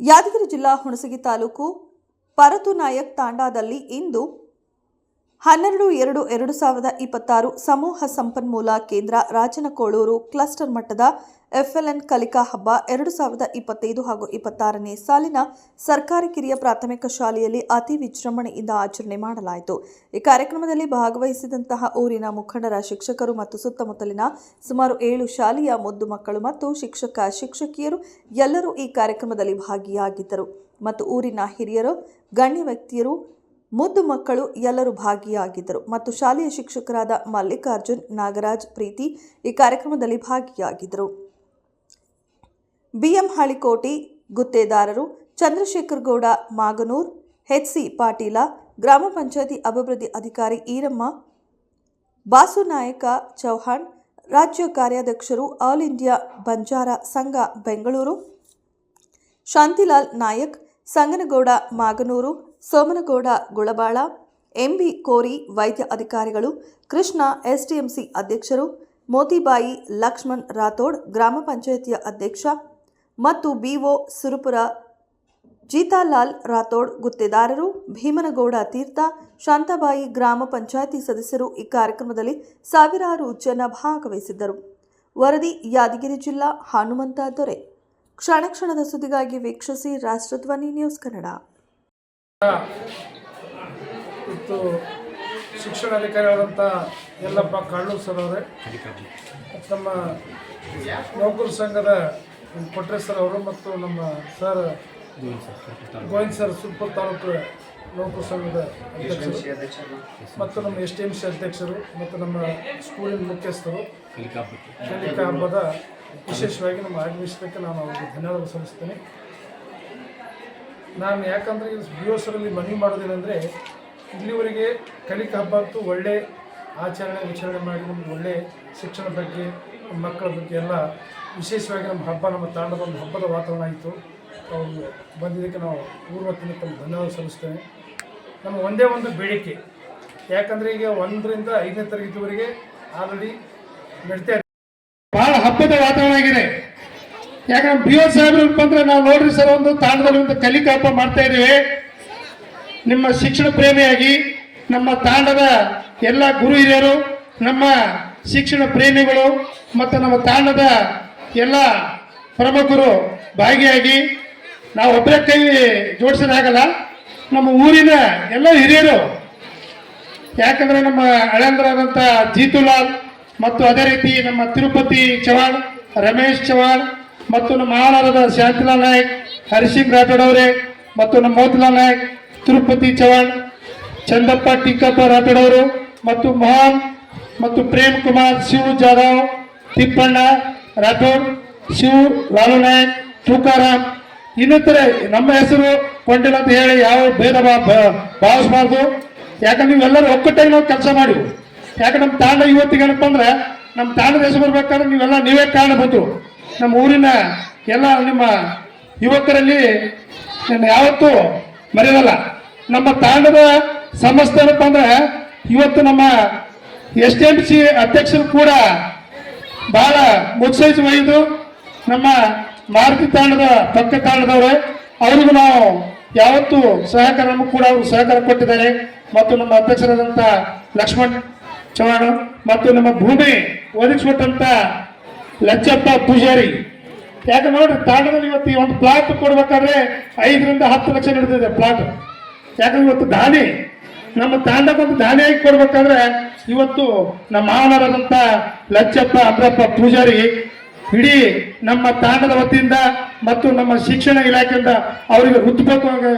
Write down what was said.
ಯಾದಗಿರಿ ಜಿಲ್ಲಾ ಹುಣಸಗಿ ತಾಲೂಕು ಪರತು ನಾಯಕ್ ತಾಂಡಾದಲ್ಲಿ ಇಂದು ಹನ್ನೆರಡು, ಎರಡು ಎರಡು ಸಾವಿರದ ಇಪ್ಪತ್ತಾರು ಸಮೂಹ ಸಂಪನ್ಮೂಲ ಕೇಂದ್ರ ರಾಜನಕೋಳೂರು ಕ್ಲಸ್ಟರ್ ಮಟ್ಟದ ಎಫ್ಎಲ್ಎನ್ ಕಲಿಕಾ ಹಬ್ಬ ಎರಡು ಸಾವಿರದ ಇಪ್ಪತ್ತೈದು ಹಾಗೂ ಇಪ್ಪತ್ತಾರನೇ ಸಾಲಿನ ಸರ್ಕಾರಿ ಕಿರಿಯ ಪ್ರಾಥಮಿಕ ಶಾಲೆಯಲ್ಲಿ ಅತಿ ವಿಜೃಂಭಣೆಯಿಂದ ಆಚರಣೆ ಮಾಡಲಾಯಿತು. ಈ ಕಾರ್ಯಕ್ರಮದಲ್ಲಿ ಭಾಗವಹಿಸಿದಂತಹ ಊರಿನ ಮುಖಂಡರ ಶಿಕ್ಷಕರು ಮತ್ತು ಸುತ್ತಮುತ್ತಲಿನ ಸುಮಾರು ಏಳು ಶಾಲೆಯ ಮುದ್ದು ಮಕ್ಕಳು ಮತ್ತು ಶಿಕ್ಷಕ, ಶಿಕ್ಷಕಿಯರು ಎಲ್ಲರೂ ಈ ಕಾರ್ಯಕ್ರಮದಲ್ಲಿ ಭಾಗಿಯಾಗಿದ್ದರು. ಮತ್ತು ಊರಿನ ಹಿರಿಯರು, ಗಣ್ಯ ವ್ಯಕ್ತಿಯರು ಮುದ್ದು ಮಕ್ಕಳು ಎಲ್ಲರೂ ಭಾಗಿಯಾಗಿದ್ದರು ಮತ್ತು ಶಾಲೆಯ ಶಿಕ್ಷಕರಾದ ಮಲ್ಲಿಕಾರ್ಜುನ್, ನಾಗರಾಜ್, ಪ್ರೀತಿ ಈ ಕಾರ್ಯಕ್ರಮದಲ್ಲಿ ಭಾಗಿಯಾಗಿದ್ದರು. ಬಿಎಂ ಹಳಿಕೋಟಿ ಗುತ್ತೇದಾರರು ಚಂದ್ರಶೇಖರ್ ಗೌಡ ಮಾಗನೂರ್ ಎಚ್ಸಿ ಪಾಟೀಲ, ಗ್ರಾಮ ಪಂಚಾಯತಿ ಅಭಿವೃದ್ಧಿ ಅಧಿಕಾರಿ ಈರಮ್ಮ, ಬಾಸು ನಾಯಕ ಚೌಹಾಣ್, ರಾಜ್ಯ ಕಾರ್ಯಾಧ್ಯಕ್ಷರು all India Banjara Sangha Bengaluru, Shantilal Nayak, Sanganagouda, Maganur Somanagouda Gulabal MB Kori ವೈದ್ಯ ಅಧಿಕಾರಿಗಳು, ಕೃಷ್ಣ ಎಸ್ಟಿಎಂಸಿ ಅಧ್ಯಕ್ಷರು, ಮೋತಿಬಾಯಿ ಲಕ್ಷ್ಮಣ್ ರಾಥೋಡ್ ಗ್ರಾಮ ಪಂಚಾಯಿತಿಯ ಅಧ್ಯಕ್ಷ ಮತ್ತು ಬಿಒ ಸುರಪುರ ಜೀತಾಲಾಲ್ ರಾಥೋಡ್ ಗುತ್ತೇದಾರರು, ಭೀಮನಗೌಡ ತೀರ್ಥ, ಶಾಂತಬಾಯಿ ಗ್ರಾಮ ಪಂಚಾಯಿತಿ ಸದಸ್ಯರು ಈ ಕಾರ್ಯಕ್ರಮದಲ್ಲಿ ಸಾವಿರಾರು ಜನ ಭಾಗವಹಿಸಿದ್ದರು. ವರದಿ ಯಾದಗಿರಿ ಜಿಲ್ಲಾ, ಹನುಮಂತ ದೊರೆ. ಕ್ಷಣ ಕ್ಷಣದ ಸುದ್ದಿಗಾಗಿ ವೀಕ್ಷಿಸಿ ರಾಷ್ಟ್ರಧ್ವನಿ ನ್ಯೂಸ್ ಕನ್ನಡ. ಮತ್ತು ಶಿಕ್ಷಣಾಧಿಕಾರಿಗಳಾದಂಥ ಎಲ್ಲಪ್ಪ ಕಾಳೂರು ಸರ್ ಅವರೇ. ನಮ್ಮ ನೌಕರ ಸಂಘದ ಕೊಟ್ರೆ ಸರ್ ಅವರು ಮತ್ತು ನಮ್ಮ ಸರ್ ಗೋವಿಂದ್ ಸರ್ ಸುಲ್ಪುರ್ ತಾಲೂಕು ನೌಕರ ಸಂಘದ ಅಧ್ಯಕ್ಷರು ಮತ್ತು ನಮ್ಮ ಎಸ್ ಟಿ ಎಂ ಸಿ ಅಧ್ಯಕ್ಷರು ಮತ್ತು ನಮ್ಮ ಸ್ಕೂಲಿನ ಮುಖ್ಯಸ್ಥರು. ಕಲಿಕಾ ಹಬ್ಬದ ವಿಶೇಷವಾಗಿ ನಮ್ಮ ಆಗಮಿಸಲಿಕ್ಕೆ ನಾನು ಅವರಿಗೆ ಧನ್ಯವಾದ ಸಲ್ಲಿಸ್ತೇನೆ. ನಾನು ಯಾಕಂದರೆ ಬಿ ಒ ಸರಲ್ಲಿ ಮನವಿ ಮಾಡೋದೇನೆಂದರೆ, ಇಲ್ಲಿವರೆಗೆ ಕಲಿಕಾ ಹಬ್ಬ ಅಂತೂ ಒಳ್ಳೆ ಆಚರಣೆ, ವಿಚಾರಣೆ ಮಾಡಿ ನಮ್ಗೆ ಒಳ್ಳೆ ಶಿಕ್ಷಣ ಬಗ್ಗೆ ಮಕ್ಕಳ ಬಗ್ಗೆ ಎಲ್ಲ ವಿಶೇಷವಾಗಿ ನಮ್ಮ ಹಬ್ಬ, ನಮ್ಮ ತಾಂಡದ ಒಂದು ಹಬ್ಬದ ವಾತಾವರಣ ಆಯಿತು. ಅವರು ಬಂದಿದ್ದಕ್ಕೆ ನಾವು ಪೂರ್ವತ್ತಿನ ತಮ್ಮ ಧನ್ಯವಾದ ಸಲ್ಲಿಸ್ತೇವೆ ನಮ್ಮ ಒಂದೇ ಒಂದು ಬೇಡಿಕೆ. ಯಾಕಂದರೆ ಈಗ ಒಂದರಿಂದ ಐದನೇ ತರಗತಿವರೆಗೆ ಆಲ್ರೆಡಿ ನಡೀತಾ ಇದೆ. ಬಹಳ ಹಬ್ಬದ ವಾತಾವರಣ ಆಗಿದೆ. ಯಾಕಂದ್ರೆ ಬಿ ಒ ಸಾಹೇಬ್ರು ಬಂದ್ರೆ ನಾವು ನೋಡ್ರಿ ಸರ್, ಒಂದು ತಾಣದಲ್ಲಿ ಒಂದು ಕಲಿಕಾಪ ಮಾಡ್ತಾ ಇದ್ದೀವಿ. ನಿಮ್ಮ ಶಿಕ್ಷಣ ಪ್ರೇಮಿಯಾಗಿ, ನಮ್ಮ ತಾಂಡದ ಎಲ್ಲ ಗುರು ಹಿರಿಯರು, ನಮ್ಮ ಶಿಕ್ಷಣ ಪ್ರೇಮಿಗಳು, ಮತ್ತು ನಮ್ಮ ತಾಂಡದ ಎಲ್ಲ ಪ್ರಮುಖರು ಭಾಗಿಯಾಗಿ ನಾವು ಒಬ್ಬರೇ ಕೈ ಜೋಡಿಸೋದಾಗಲ್ಲ, ನಮ್ಮ ಊರಿನ ಎಲ್ಲ ಹಿರಿಯರು. ಯಾಕಂದ್ರೆ ನಮ್ಮ ಹಳೆಂದ್ರಾದಂಥ ಜೀತುಲಾಲ್, ಮತ್ತು ಅದೇ ರೀತಿ ನಮ್ಮ ತಿರುಪತಿ ಚವಾಣ್ ರಮೇಶ್ ಚವಾಣ್ ಮತ್ತು ನಮ್ಮ ಆಳಾರದ ಶಾಂತಿಲಾಲ್ ನಾಯಕ್ ಹರಿಸಿಂಗ್ ರಾಠೋಡ್ ಅವರೇ, ಮತ್ತು ನಮ್ಮ ಮೋತಿಲಾಲ್ ನಾಯಕ್, ತಿರುಪತಿ ಚವಾಣ್ ಚಂದಪ್ಪ ಟಿಕ್ಕಪ್ಪ ರಾಠೋಡ್ ಅವರು, ಮತ್ತು ಮಹಾನ್ ಮತ್ತು ಪ್ರೇಮ್ ಕುಮಾರ್, ಶಿವ್ ಜಾಧವ್, ತಿಪ್ಪಣ್ಣ ರಾಠೋಡ್, ಶಿವ್ ಲಾಲು ನಾಯಕ್, ತುಕಾರಾಮ್. ಇನ್ನಿತರೆ ನಮ್ಮ ಹೆಸರು ಕೊಂಡಿಲ್ಲ ಅಂತ ಹೇಳಿ ಯಾವ ಭೇದ ಭಾವಿಸಬಾರ್ದು. ಯಾಕಂದ್ರೆ ನೀವೆಲ್ಲರೂ ಒಕ್ಕಟ್ಟಾಗಿ ನಾವು ಕೆಲಸ ಮಾಡಿವು ಯಾಕಂದ್ರೆ ನಮ್ಮ ತಾಂಡ ಇವತ್ತಿಗೆ ಏನಪ್ಪ ಅಂದ್ರೆ, ನಮ್ಮ ತಾಂಡದ ಹೆಸರು ಬರ್ಬೇಕಾದ್ರೆ ನೀವೆಲ್ಲ ನೀವೇ ಕಾರಣಬಹುದು ನಮ್ಮ ಊರಿನ ಎಲ್ಲ ನಿಮ್ಮ ಯುವಕರಲ್ಲಿ ನಾನು ಯಾವತ್ತೂ ಮರೆಯಲ್ಲ. ನಮ್ಮ ತಾಂಡದ ಸಮಸ್ಯೆ ಏನಪ್ಪ ಅಂದ್ರೆ ಇವತ್ತು ನಮ್ಮ ಎಸ್ ಟಿ ಎಂ ಸಿ ಅಧ್ಯಕ್ಷರು ಕೂಡ ಬಹಳ ಮುತ್ಸಹಿಸಿ ಒಯ್ದು ನಮ್ಮ ಮಾರುತಿ ತಾಂಡದ ಪಕ್ಕ ತಾಂಡದವರು, ಅವ್ರಿಗೂ ನಾವು ಯಾವತ್ತು ಸಹಕಾರ ಕೂಡ ಅವರು ಸಹಕಾರ ಕೊಟ್ಟಿದ್ದಾರೆ. ಮತ್ತು ನಮ್ಮ ಅಧ್ಯಕ್ಷರಾದಂಥ ಲಕ್ಷ್ಮಣ್ ಚೌಹಾಣ್ ಮತ್ತು ನಮ್ಮ ಭೂಮಿ ಒದಗಿಸ್ಕೊಟ್ಟಂತ ಲಚ್ಚಪ್ಪ ಪೂಜಾರಿ. ಯಾಕೆ ನೋಡ್ರಿ, ತಾಂಡದಲ್ಲಿ ಇವತ್ತು ಒಂದು ಪ್ಲಾಟ್ ಕೊಡ್ಬೇಕಾದ್ರೆ ಐದರಿಂದ ಹತ್ತು ಲಕ್ಷ ನಡೆದಿದೆ ಪ್ಲಾಟ್ ಯಾಕಂದ್ರೆ ಇವತ್ತು ದಾನಿ, ನಮ್ಮ ತಾಂಡಕ್ಕೊಂದು ದಾನಿಯಾಗಿ ಕೊಡ್ಬೇಕಾದ್ರೆ ಇವತ್ತು ನಮ್ಮ ಮಾವನರಾದಂಥ ಲಚ್ಚಪ್ಪ ಅಂದ್ರಪ್ಪ ಪೂಜಾರಿ ಇಡೀ ನಮ್ಮ ತಾಂಡದ ವತಿಯಿಂದ ಮತ್ತು ನಮ್ಮ ಶಿಕ್ಷಣ ಇಲಾಖೆಯಿಂದ ಅವರಿಗೆ ಹೃತ್ಪೂರ್ವಕವಾಗಿ